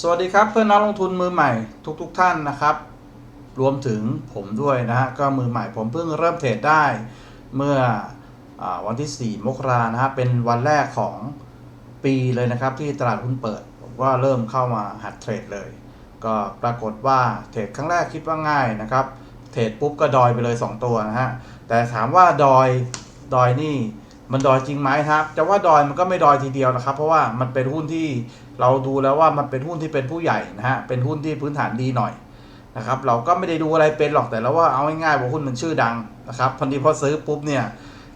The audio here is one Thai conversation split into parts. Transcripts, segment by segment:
สวัสดีครับเพื่อนนักลงทุนมือใหม่ทุกๆทท่านนะครับ รวมถึงผมด้วยนะฮะก็มือใหม่ผมเพิ่งเริ่มเทรดได้เมื่ออวันที่ 4 มกรานะฮะเป็นวันแรกของปีเลยนะครับ ที่ตลาดหุ้นเปิด ผมก็เริ่มเข้ามาหัดเทรดเลย ก็ปรากฏว่าเทรดครั้งแรกคิดว่าง่ายนะครับ เทรดปุ๊บก็ดอยไปเลย 2 ตัวนะฮะแต่ถามว่าดอยดอยนี่มันดอยจริงไหมครับจะว่าดอยมันก็ไม่ดอยทีเดียวนะครับ เพราะว่ามันเป็นหุ้นที่ เราดูแล้วว่ามันเป็นหุ้นที่เป็นผู้ใหญ่นะฮะ เป็นหุ้นที่พื้นฐานดีหน่อยนะครับ เราก็ไม่ได้ดูอะไรเป็นหรอกแต่เราว่าเอาง่ายๆว่าหุ้นมันชื่อดังนะครับ พอดีพอซื้อปุ๊บเนี่ย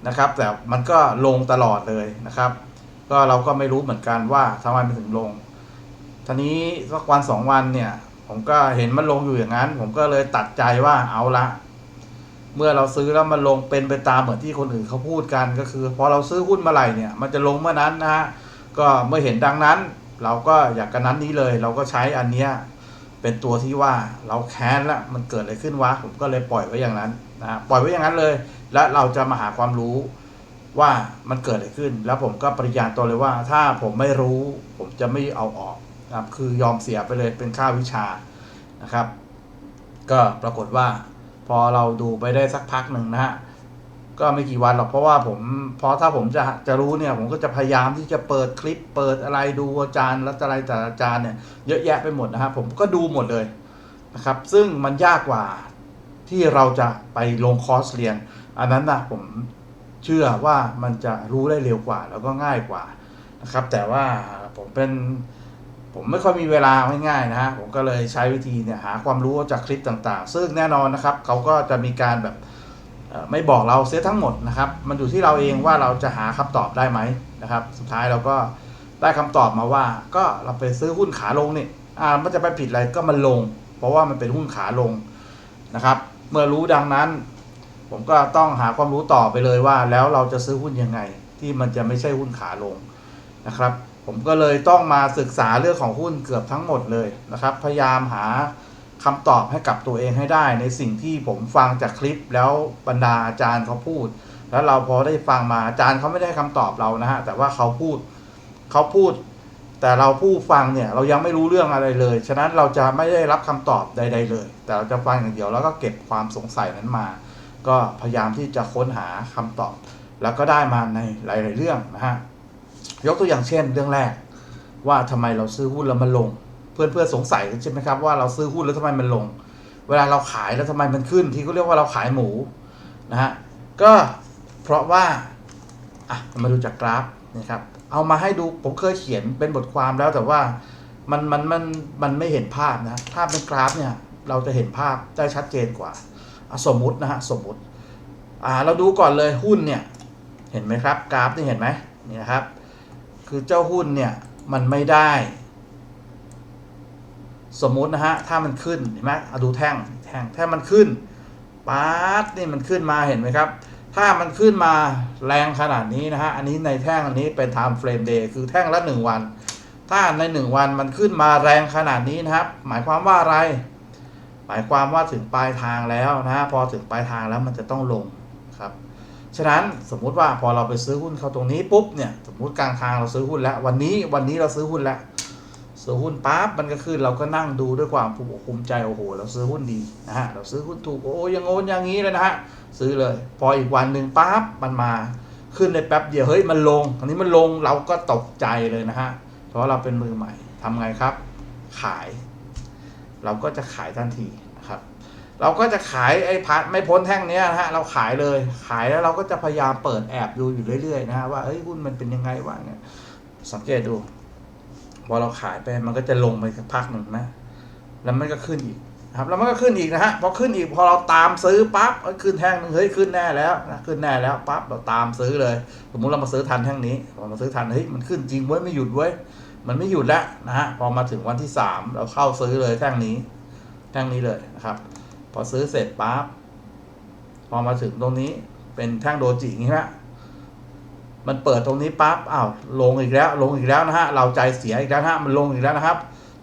นะครับ แต่มันก็ลงตลอดเลยนะครับ ก็เราก็ไม่รู้เหมือนกันว่าทำไมมันถึงลงทีนี้สักวันสองวันเนี่ยผมก็เห็นมันลงอยู่อย่างนั้น ผมก็เลยตัดใจว่าเอาละ เมื่อเราซื้อแล้วมันลงเป็นไปตามเหมือนที่คนอื่นเขาพูดกันก็คือ พอเราซื้อหุ้นเมื่อไหร่เนี่ย มันจะลงเมื่อนั้นนะฮะก็เมื่อเห็นดังนั้น เราก็อยากกันนั้นนี้เลย เราก็ใช้อันเนี้ยเป็นตัวที่ว่าเราแค้นละมันเกิดอะไรขึ้นวะผมก็เลยปล่อยไว้อย่างนั้นนะปล่อยไว้อย่างนั้นเลย และเราจะมาหาความรู้ว่ามันเกิดอะไรขึ้น แล้วผมก็ปริญญาณตัวเลยว่า ถ้าผมไม่รู้ ผมจะไม่เอาออกนะครับคือยอมเสียไปเลยเป็นค่าวิชานะครับ ก็ปรากฏว่า พอเราดูไปได้สักพักหนึ่งนะฮะ ก็ไม่กี่วันหรอกเพราะว่าผมพราะถ้าผมจะจะรู้เนี่ย ผมก็จะพยายามที่จะเปิดคลิป เปิดอะไรดูอาจารย์แล้วอะไรแต่อาจารย์เนี่ยเยอะแยะไปหมดนะฮะผมก็ดูหมดเลยนะครับ ซึ่งมันยากกว่าที่เราจะไปลงคอร์สเรียน อันนั้นนะผมเชื่อว่ามันจะรู้ได้เร็วกว่า แล้วก็ง่ายกว่านะครับ แต่ว่าผมเป็นผมไม่ค่อยมีเวลาง่ายๆนะฮะผมก็เลยใช้วิธีเนี่ยหาความรู้จากคลิปต่างๆ ซึ่งแน่นอนนะครับเขาก็จะมีการแบบ ไม่บอกเราเสียทั้งหมดนะครับ มันอยู่ที่เราเองว่าเราจะหาคำตอบได้ไหมนะครับ สุดท้ายเราก็ได้คำตอบมาว่า ก็เราไปซื้อหุ้นขาลงนี่อ่ามันจะไปผิดอะไรก็มันลง เพราะว่ามันเป็นหุ้นขาลงนะครับ เมื่อรู้ดังนั้น ผมก็ต้องหาความรู้ต่อไปเลยว่า แล้วเราจะซื้อหุ้นยังไง ที่มันจะไม่ใช่หุ้นขาลงนะครับ ผมก็เลยต้องมาศึกษาเรื่องของหุ้นเกือบทั้งหมดเลยนะครับ พยายามหา คำตอบให้กับตัวเองให้ได้ ในสิ่งที่ผมฟังจากคลิปแล้วบรรดาอาจารย์เขาพูด แล้วเราพอได้ฟังมาอาจารย์เขาไม่ได้คำตอบเรานะฮะแต่ว่าเขาพูดเขาพูด แต่เราผู้ฟังเนี่ยเรายังไม่รู้เรื่องอะไรเลย ฉะนั้นเราจะไม่ได้รับคำตอบใด ๆ เลย แต่เราจะฟังอย่างเดียวแล้วก็เก็บความสงสัยนั้นมา ก็พยายามที่จะค้นหาคำตอบ แล้วก็ได้มาในหลาย ๆ เรื่องนะฮะยกตัวอย่างเช่น เรื่องแรกว่าทำไมเราซื้อหุ้นแล้วมันลง พื่อนเพื่อนๆสงสัยใช่ไหมครับว่าเราซื้อหุ้นแล้วทำไมมันลง เวลาเราขายแล้วทำไมมันขึ้น ที่เขาเรียกว่าเราขายหมูนะฮะก็เพราะว่าอะมาดูจากกราฟนะครับเอามาให้ดูผมเคยเขียนเป็นบทความแล้วแต่ว่ามันมันมันมันไม่เห็นภาพนะถ้าเป็นกราฟเนี่ยเราจะเห็นภาพได้ชัดเจนกว่าสมมุตินะฮะสมมุติอ่าเราดูก่อนเลยหุ้นเนี่ยเห็นไหมครับกราฟนี่เห็นไหมนี่นะครับคือเจ้าหุ้นเนี่ยมันไม่ได้ สมมุตินะฮะ ถ้ามันขึ้นเห็นไหมเอาดูแท่งแท่งถ้ามันขึ้นป๊าดนี่มันขึ้นมาเห็นไหมครับ ถ้ามันขึ้นมาแรงขนาดนี้นะฮะ อันนี้ในแท่งอันนี้เป็น time frame day คือแท่งละหนึ่งวัน ถ้าในหนึ่งวันมันขึ้นมาแรงขนาดนี้นะครับ หมายความว่าอะไร หมายความว่าถึงปลายทางแล้วนะฮะ พอถึงปลายทางแล้วมันจะต้องลงครับ ฉะนั้นสมมุติว่าพอเราไปซื้อหุ้นเข้าตรงนี้ปุ๊บเนี่ย สมมุติกลางทางเราซื้อหุ้นแล้ว วันนี้วันนี้เราซื้อหุ้นแล้ว ซื้อหุ้นปั๊บมันก็ขึ้นเราก็นั่งดูด้วยความภูมิใจโอ้โห เราซื้อหุ้นดีนะฮะเราซื้อหุ้นถูกโอ้ยังโอนอย่างนี้เลยนะฮะซื้อเลย พออีกวันหนึ่งปั๊บมันมาขึ้นในแป๊บเดียวเฮ้ยมันลงอันนี้มันลงเราก็ตกใจเลยนะฮะเพราะเราเป็นมือใหม่ทำไงครับ ขาย เราก็จะขายทันทีนะครับ เราก็จะขายไอ้พัดไม่พ้นแท่งนี้นะฮะเราขายเลยขายแล้วเราก็จะพยายามเปิดแอบดูอยู่เรื่อยๆนะฮะว่าเอ้ยหุ้นมันเป็นยังไงวะเนี่ยสังเกตดู พอเราขายไปมันก็จะลงไปสักพักหนึ่งนะ แล้วมันก็ขึ้นอีกครับแล้วมันก็ขึ้นอีกนะฮะพอขึ้นอีกพอเราตามซื้อปั๊บขึ้นแท่งหนึงเฮ้ยขึ้นแน่แล้วนะขึ้นแน่แล้วปั๊บเราตามซื้อเลย สมมุติเรามาซื้อทันแท่งนี้พอมาซื้อทันเฮ้ยมันขึ้นจริงเว้ยไม่หยุดเว้ยมันไม่หยุดแล้วนะฮะพอมาถึงวันที่สามเราเข้าซื้อเลยแท่งนี้แท่งนี้เลยนะครับ พอซื้อเสร็จปั๊บพอมาถึงตรงนี้เป็นแท่งโดจิอย่างนี้ฮะ มันเปิดตรงนี้ปั๊บอ้าวลงอีกแล้วลงอีกแล้วนะฮะเราใจเสียอีกแล้วฮะมันลงอีกแล้วนะครับ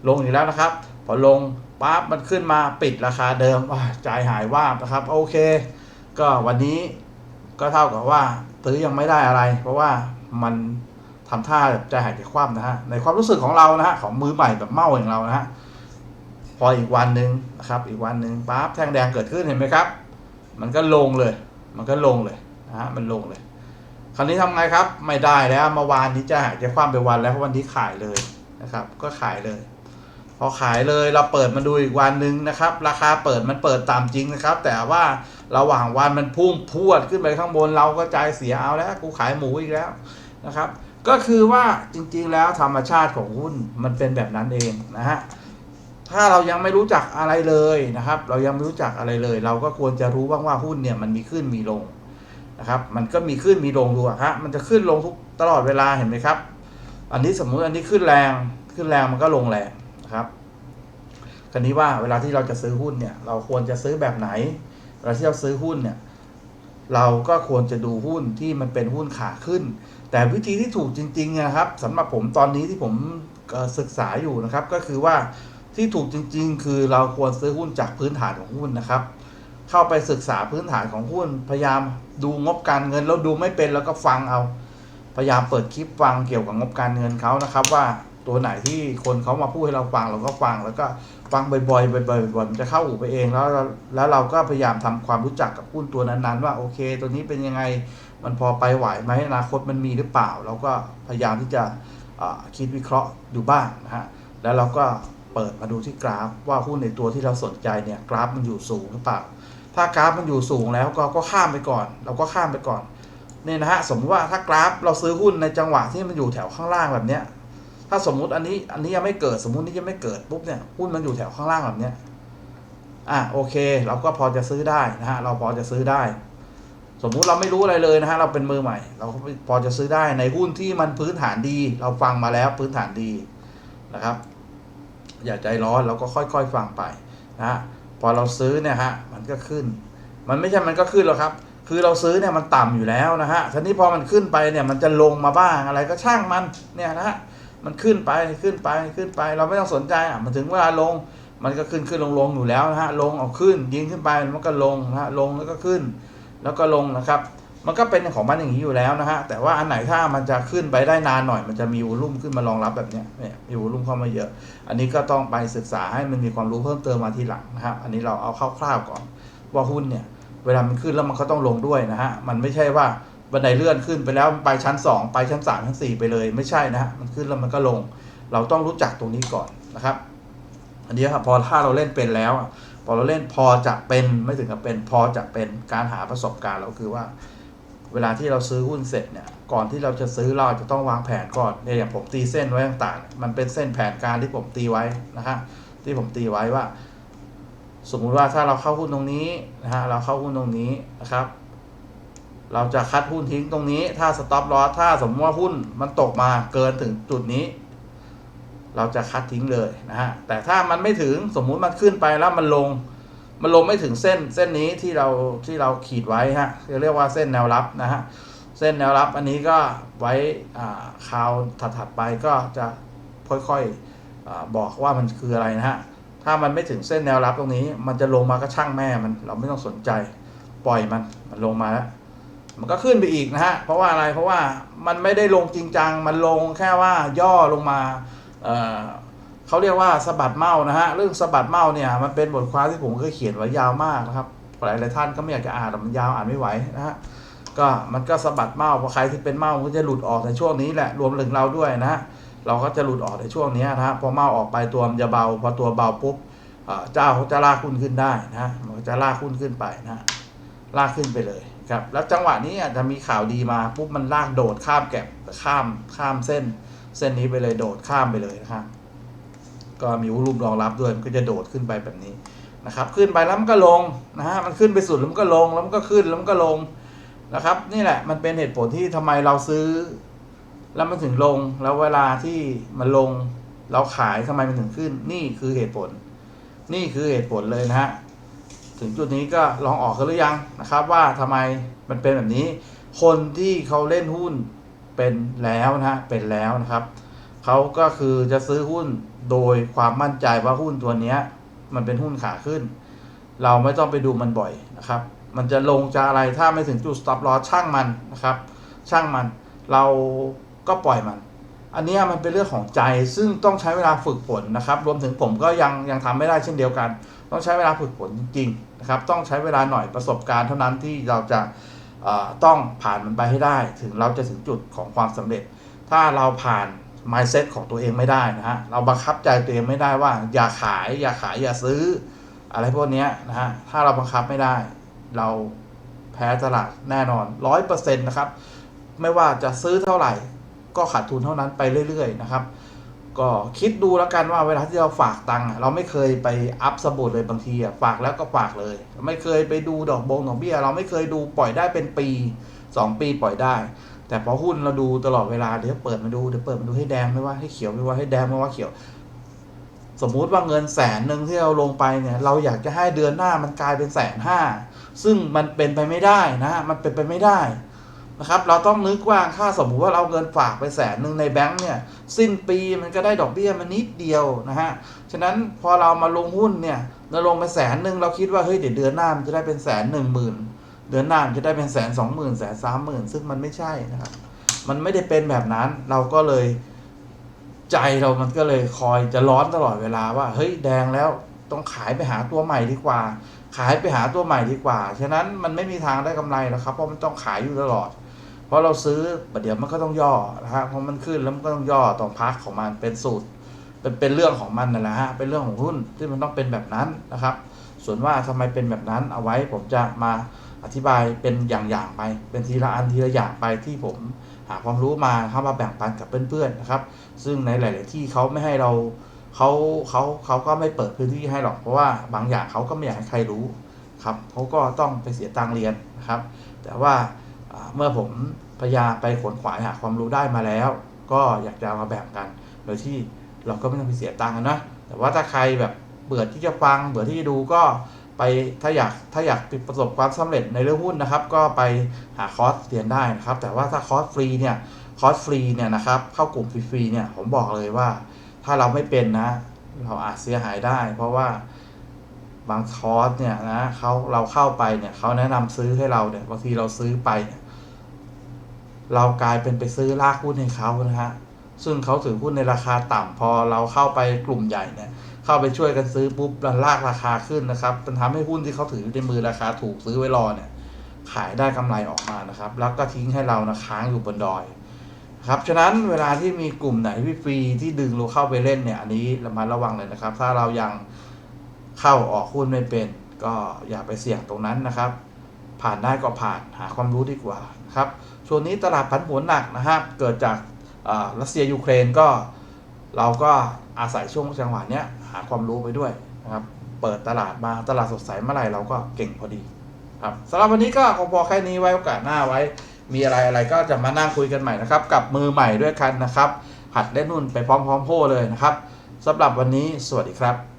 ลงอีกแล้วนะครับ พอลงปั๊บมันขึ้นมาปิดราคาเดิมอ้าวใจหายว่าบนะครับ โอเค ก็วันนี้ก็เท่ากับว่าซื้อยังไม่ได้อะไร เพราะว่ามันทำท่าแบบใจหายใจคว่ำนะฮะในความรู้สึกของเรานะฮะของมือใหม่แบบเมาอย่างเรานะฮะพออีกวันหนึ่งนะครับ อีกวันหนึ่งปั๊บแท่งแดงเกิดขึ้นเห็นไหมครับ มันก็ลงเลย มันก็ลงเลยนะฮะมันลงเลย คราวนี้ทำไงครับไม่ได้แล้วเมื่อวานนี้จะหายใจคว่ำไปวันแล้วเพราะวันนี้ขายเลยนะครับ ก็ขายเลย พอขายเลยเราเปิดมาดูอีกวันหนึ่งนะครับ ราคาเปิดมันเปิดต่ำจริงนะครับ แต่ว่าระหว่างวันมันพุ่งพวดขึ้นไปข้างบนเราก็ใจเสียเอาแล้ว กูขายหมูอีกแล้วนะครับ ก็คือว่าจริงๆแล้วธรรมชาติของหุ้นมันเป็นแบบนั้นเองนะฮะถ้าเรายังไม่รู้จักอะไรเลยนะครับ เรายังไม่รู้จักอะไรเลย เราก็ควรจะรู้บ้างว่าหุ้นเนี่ยมันมีขึ้นมีลง นะครับ มันก็มีขึ้นมีลงดูฮะมันจะขึ้นลงทุกตลอดเวลาเห็นไหมครับ อันนี้สมมุติอันนี้ขึ้นแรงขึ้นแรงมันก็ลงแรงนะครับคราวนี้ว่าเวลาที่เราจะซื้อหุ้นเนี่ย เราควรจะซื้อแบบไหนเวลาที่เราซื้อหุ้นเนี่ย เราก็ควรจะดูหุ้นที่มันเป็นหุ้นขาขึ้น แต่วิธีที่ถูกจริงๆนะครับสำหรับผมตอนนี้ที่ผมศึกษาอยู่นะครับ ก็คือว่าที่ถูกจริง ๆ คือเราควรซื้อหุ้นจากพื้นฐานของหุ้นนะครับ เข้าไปศึกษาพื้นฐานของหุ้น พยายามดูงบการเงินแล้วดูไม่เป็นแล้วก็ฟังเอา พยายามเปิดคลิปฟังเกี่ยวกับงบการเงินเขานะครับ ว่าตัวไหนที่คนเขามาพูดให้เราฟังเราก็ฟังแล้วก็ฟังบ่อยๆบ่อยๆบ่อยๆมันจะเข้าหูไปเองแล้วแล้วเราก็พยายามทำความรู้จักกับหุ้นตัวนั้นๆ ว่าโอเค ตัวนี้เป็นยังไงมันพอไปไหวไหมอนาคตมันมีหรือเปล่า เราก็พยายามที่จะคิดวิเคราะห์ดูบ้างนะฮะแล้วเราก็เปิดมาดูที่กราฟว่าหุ้นในตัวที่เราสนใจเนี่ยกราฟมันอยู่สูงหรือเปล่า ถ้ากราฟมันอยู่สูงแล้วก็ก็ข้ามไปก่อน เราก็ข้ามไปก่อนเนี่ยนะฮะสมมติว่าถ้ากราฟเราซื้อหุ้นในจังหวะที่มันอยู่แถวข้างล่างแบบเนี้ย ถ้าสมมุติอันนี้อันนี้ยังไม่เกิดสมมุตินี้ยังไม่เกิดปุ๊บเนี่ยหุ้นมันอยู่แถวข้างล่างแบบเนี้ยอะโอเค เราก็พอจะซื้อได้นะฮะเราพอจะซื้อได้ สมมุติเราไม่รู้อะไรเลยนะฮะเราเป็นมือใหม่ เราก็พอจะซื้อได้ในหุ้นที่มันพื้นฐานดี เราฟังมาแล้วพื้นฐานดีนะครับ อย่าใจร้อนเราก็ค่อยๆฟังไปนะฮะ พอเราซื้อเนี่ยฮะมันก็ขึ้น มันไม่ใช่มันก็ขึ้นหรอกครับ คือเราซื้อเนี่ยมันต่ำอยู่แล้วนะฮะทีนี้พอมันขึ้นไปเนี่ยมันจะลงมาบ้างอะไรก็ช่างมันเนี่ยนะฮะมันขึ้นไปขึ้นไปขึ้นไป เราไม่ต้องสนใจอะมันถึงเวลาลงมันก็ขึ้นขึ้นลงลงอยู่แล้วนะฮะลงเอาขึ้นยิงขึ้นไปมันก็ลงนะฮะลงแล้วก็ขึ้น แล้วก็ลงนะครับ มันก็เป็นของมันอย่างนี้อยู่แล้วนะฮะ แต่ว่าอันไหนถ้ามันจะขึ้นไปได้นานหน่อย มันจะมีวอลุ่มขึ้นมารองรับแบบนี้เนี่ยมีวอลุ่มเข้ามาเยอะ อันนี้ก็ต้องไปศึกษาให้มันมีความรู้เพิ่มเติมมาทีหลังนะครับอันนี้เราเอาคร่าวๆก่อน ว่าหุ้นเนี่ยเวลามันขึ้นแล้วมันก็ต้องลงด้วยนะฮะ มันไม่ใช่ว่าบันไดเลื่อนขึ้นไปแล้วไปชั้น 2 ไปชั้น 3 ชั้น 4 ไปเลยไม่ใช่นะฮะ มันขึ้นแล้วมันก็ลง เราต้องรู้จักตรงนี้ก่อนนะครับ อันนี้ครับพอถ้าเราเล่นเป็นแล้ว พอเราเล่นพอจะเป็นไม่ถึงกับเป็นพอจะเป็นการหาประสบการณ์เราคือว่า เวลาที่เราซื้อหุ้นเสร็จเนี่ยก่อนที่เราจะซื้อเราจะต้องวางแผนก่อนเนี่ยอย่างผมตีเส้นไว้ต่างๆ มันเป็นเส้นแผนการที่ผมตีไว้นะฮะที่ผมตีไว้ว่า สมมุติว่าถ้าเราเข้าหุ้นตรงนี้นะฮะเราเข้าหุ้นตรงนี้นะครับ เราจะคัดหุ้นทิ้งตรงนี้ ถ้าสต็อปลอสถ้าสมมติว่าหุ้นมันตกมาเกินถึงจุดนี้ เราจะคัดทิ้งเลยนะฮะแต่ถ้ามันไม่ถึงสมมุติมันขึ้นไปแล้วมันลง มันลงไม่ถึงเส้นเส้นนี้ที่เราที่เราขีดไว้ฮะเรียกว่าเส้นแนวรับนะฮะเส้นแนวรับอันนี้ก็ไว้คราวถัดๆไปก็จะค่อยๆอบอกว่ามันคืออะไรนะฮะถ้ามันไม่ถึงเส้นแนวรับตรงนี้ มันจะลงมาก็ช่างแม่มันเราไม่ต้องสนใจปล่อยมันมันลงมาแล้วมันก็ขึ้นไปอีกนะฮะเพราะว่าอะไรเพราะว่ามันไม่ได้ลงจริงจังมันลงแค่ว่าย่อลงมา เขาเรียกว่าสะบัดเมานะฮะเรื่องสะบัดเมาเนี่ยมันเป็นบทความที่ผมเคยเขียนไว้ยาวมากนะครับหลายหลายท่านก็ไม่อยากจะอ่านหรอกมันยาวอ่านไม่ไหวนะฮะก็มันก็สะบัดเมาพอใครที่เป็นเมาก็จะหลุดออกในช่วงนี้แหละรวมถึงเราด้วยนะฮะเราก็จะหลุดออกในช่วงนี้นะฮะพอเมาออกไปตัวมันจะเบาพอตัวเบาปุ๊บเอ่อเจ้าเขาจะลากหุ้นขึ้นได้นะฮะมันจะลากหุ้นขึ้นไปนะฮะลากขึ้นไปเลยครับแล้วจังหวะนี้อาจจะมีข่าวดีมาปุ๊บมันลากโดดข้ามแก็บข้ามข้ามเส้น เส้นนี้ไปเลยโดดข้ามไปเลยนะครับ ก็มีวอลุ่มรองรับด้วยมันก็จะโดดขึ้นไปแบบนี้นะครับ ขึ้นไปแล้วมันก็ลงนะฮะมันขึ้นไปสุดแล้วมันก็ลงแล้วมันก็ขึ้นแล้วมันก็ลงนะครับ นี่แหละมันเป็นเหตุผลที่ทำไมเราซื้อ แล้วมันถึงลงแล้วเวลาที่มันลง เราขายทำไมมันถึงขึ้น นี่คือเหตุผล นี่คือเหตุผลเลยนะฮะถึงจุดนี้ก็ลองออกกันหรือยังนะครับ ว่าทำไมมันเป็นแบบนี้ คนที่เขาเล่นหุ้นเป็นแล้วนะฮะเป็นแล้วนะครับ เขาก็คือจะซื้อหุ้นโดยความมั่นใจว่าหุ้นตัวเนี้ยมันเป็นหุ้นขาขึ้น เราไม่ต้องไปดูมันบ่อยนะครับ มันจะลงจะอะไรถ้าไม่ถึงจุด stop loss ช่างมันนะครับ ช่างมันเราก็ปล่อยมัน อันนี้มันเป็นเรื่องของใจซึ่งต้องใช้เวลาฝึกฝนนะครับ รวมถึงผมก็ยังยังทำไม่ได้เช่นเดียวกัน ต้องใช้เวลาฝึกฝนจริงๆนะครับ ต้องใช้เวลาหน่อยประสบการณ์เท่านั้นที่เราจะต้องผ่านมันไปให้ได้ ถึงเราจะถึงจุดของความสำเร็จ ถ้าเราผ่าน mindset ของตัวเองไม่ได้นะฮะเราบังคับใจตัวเองไม่ได้ว่า อย่าขายอย่าขายอย่าซื้อ อะไรพวกนี้นะฮะถ้าเราบังคับไม่ได้ เราแพ้ตลาดแน่นอนร้อยเปอร์เซ็นต์นะครับ ไม่ว่าจะซื้อเท่าไหร่ ก็ขาดทุนเท่านั้นไปเรื่อยๆนะครับ ก็คิดดูแล้วกันว่าเวลาที่เราฝากตังค์เราไม่เคยไปอัพสมุดเลยบางทีฝากแล้วก็ฝากเลย ไม่เคยไปดูดอกบงดอกเบี้ย เราไม่เคยดูปล่อยได้เป็นปีสองปีปล่อยได้ แต่พอหุ้นเราดูตลอดเวลาเดี๋ยวเปิดมาดูเดี๋ยวเปิดมาดูให้แดงไม่ว่าให้เขียวไม่ว่าให้แดงไม่ว่าเขียว สมมุติว่าเงินแสนหนึ่งที่เราลงไปเนี่ย เราอยากจะให้เดือนหน้ามันกลายเป็นแสนห้าซึ่งมันเป็นไปไม่ได้นะ มันเป็นไปไม่ได้นะครับ เราต้องนึกว่าถ้าสมมุติว่าเราเงินฝากไปแสนหนึ่งในแบงก์เนี่ย สิ้นปีมันก็ได้ดอกเบี้ยมานิดเดียวนะฮะฉะนั้นพอเรามาลงหุ้นเนี่ยเราลงไปแสนหนึ่งเราคิดว่าเฮ้ยเดี๋ยวเดือนหน้ามันจะได้เป็นแสนหนึ่งหมื่น เดือนหน้านจะได้เป็นแสนสองหมื่นแสนสามหมื่นซึ่งมันไม่ใช่นะครับ มันไม่ได้เป็นแบบนั้น เราก็เลยใจเรามันก็เลยคอยจะร้อนตลอดเวลาว่า เฮ้ยแดงแล้วต้องขายไปหาตัวใหม่ดีกว่า ขายไปหาตัวใหม่ดีกว่า ฉะนั้นมันไม่มีทางได้กำไรหรอกครับ เพราะมันต้องขายอยู่ตลอด เพราะเราซื้อประเดี๋ยวมันก็ต้องย่อนะฮะเพราะมันขึ้นแล้วมันก็ต้องย่อต้องพักของมันเป็นสูตร เป็นเป็นเรื่องของมันนั่นแหละฮะเป็นเรื่องของหุ้นที่มันต้องเป็นแบบนั้นนะครับ ส่วนว่าทำไมเป็นแบบนั้นเอาไว้ผมจะมา อธิบายเป็นอย่างๆไป เป็นทีละอันทีละอย่างไปที่ผมหาความรู้มาเข้ามาแบ่งปันกับเพื่อนๆนะครับ ซึ่งในหลาย ๆ ที่เขาไม่ให้เราเขาเขาเขาก็ไม่เปิดพื้นที่ให้หรอกเพราะว่าบางอย่างเขาก็ไม่อยากให้ใครรู้ครับเขาก็ต้องไปเสียตังเรียนนะครับ แต่ว่าเมื่อผมพยายามไปขวนขวายหาความรู้ได้มาแล้ว ก็อยากจะมาแบ่งกัน โดยที่เราก็ไม่ต้องไปเสียตังค์กันนะแต่ว่าถ้าใครแบบเบื่อที่จะฟังเบื่อที่จะดูก็ ไปถ้าอยากถ้าอยากประสบความสำเร็จในเรื่องหุ้นนะครับ ก็ไปหาคอร์สเรียนได้นะครับ แต่ว่าถ้าคอร์สฟรีเนี่ยคอร์สฟรีเนี่ยนะครับเข้ากลุ่มฟรีๆเนี่ยผมบอกเลยว่า ถ้าเราไม่เป็นนะ เราอาจเสียหายได้ เพราะว่าบางคอร์สเนี่ยนะเขาเราเข้าไปเนี่ยเขาแนะนำซื้อให้เราเนี่ยบางทีเราซื้อไปเนี่ยเรากลายเป็นไปซื้อลากหุ้นให้เขานะฮะซึ่งเขาถือหุ้นในราคาต่ำพอเราเข้าไปกลุ่มใหญ่เนี่ย เข้าไปช่วยกันซื้อปุ๊บมันลากราคาขึ้นนะครับมันทำให้หุ้นที่เขาถือในมือราคาถูกซื้อไว้รอเนี่ย ขายได้กำไรออกมานะครับ แล้วก็ทิ้งให้เรานะค้างอยู่บนดอยครับฉะนั้นเวลาที่มีกลุ่มไหนที่ฟรีที่ดึงเราเข้าไปเล่นเนี่ย อันนี้ระมัดระวังเลยนะครับ ถ้าเรายังเข้าออกหุ้นไม่เป็น ก็อย่าไปเสี่ยงตรงนั้นนะครับ ผ่านได้ก็ผ่านหาความรู้ดีกว่าครับช่วงนี้ตลาดผันผวนหนักนะครับ เกิดจากรัสเซียยูเครนก็เราก็อาศัยช่วงจังหวะเนี้ยาความรู้ไปด้วยนะครับ เปิดตลาดมาตลาดสดใสเมื่อไหร่เราก็เก่งพอดีครับสำหรับวันนี้ก็ขอพอแค่นี้ไว้โอกาสหน้าไว้ มีอะไรอะไรก็จะมานั่งคุยกันใหม่นะครับ กับมือใหม่ด้วยกันนะครับ หัดเล่นนุ่นไปพร้อมๆโพเลยนะครับสำหรับวันนี้สวัสดีครับ